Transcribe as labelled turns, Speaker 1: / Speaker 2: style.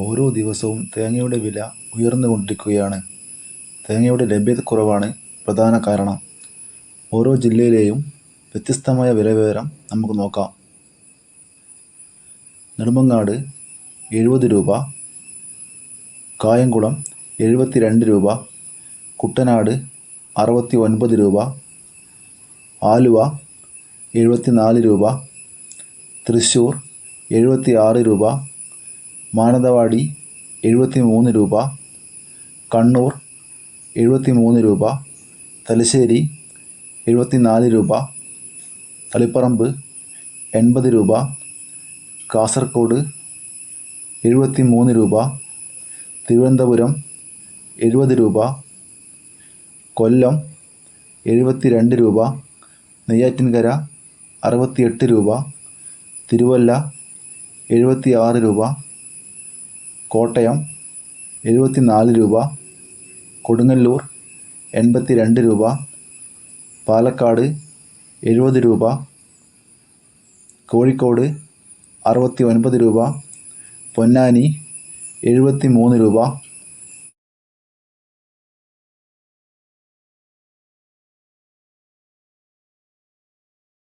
Speaker 1: ഓരോ ദിവസവും തേങ്ങയുടെ വില ഉയർന്നുകൊണ്ടിരിക്കുകയാണ്. തേങ്ങയുടെ ലഭ്യതക്കുറവാണ് പ്രധാന കാരണം. ഓരോ ജില്ലയിലെയും വ്യത്യസ്തമായ വിലവിവരം നമുക്ക് നോക്കാം. നെടുമങ്ങാട് എഴുപത് രൂപ കായംകുളം എഴുപത്തി രണ്ട് രൂപ കുട്ടനാട് അറുപത്തി ഒൻപത് രൂപ ആലുവ എഴുപത്തി നാല് രൂപ തൃശ്ശൂർ എഴുപത്തി ആറ് രൂപ മാനന്തവാടി എഴുപത്തി മൂന്ന് രൂപ കണ്ണൂർ എഴുപത്തി മൂന്ന് രൂപ തലശ്ശേരി എഴുപത്തി നാല് രൂപ തളിപ്പറമ്പ് എൺപത് രൂപ കാസർഗോഡ് എഴുപത്തി മൂന്ന് രൂപ തിരുവനന്തപുരം എഴുപത് രൂപ കൊല്ലം എഴുപത്തി രണ്ട് രൂപ നെയ്യാറ്റിൻകര അറുപത്തിയെട്ട് രൂപ തിരുവല്ല എഴുപത്തി ആറ് രൂപ കോട്ടയം എഴുപത്തി നാല് രൂപ കൊടുങ്ങല്ലൂർ എൺപത്തി രണ്ട് രൂപ പാലക്കാട് എഴുപത് രൂപ കോഴിക്കോട് അറുപത്തി ഒൻപത് രൂപ പൊന്നാനി എഴുപത്തി മൂന്ന് രൂപ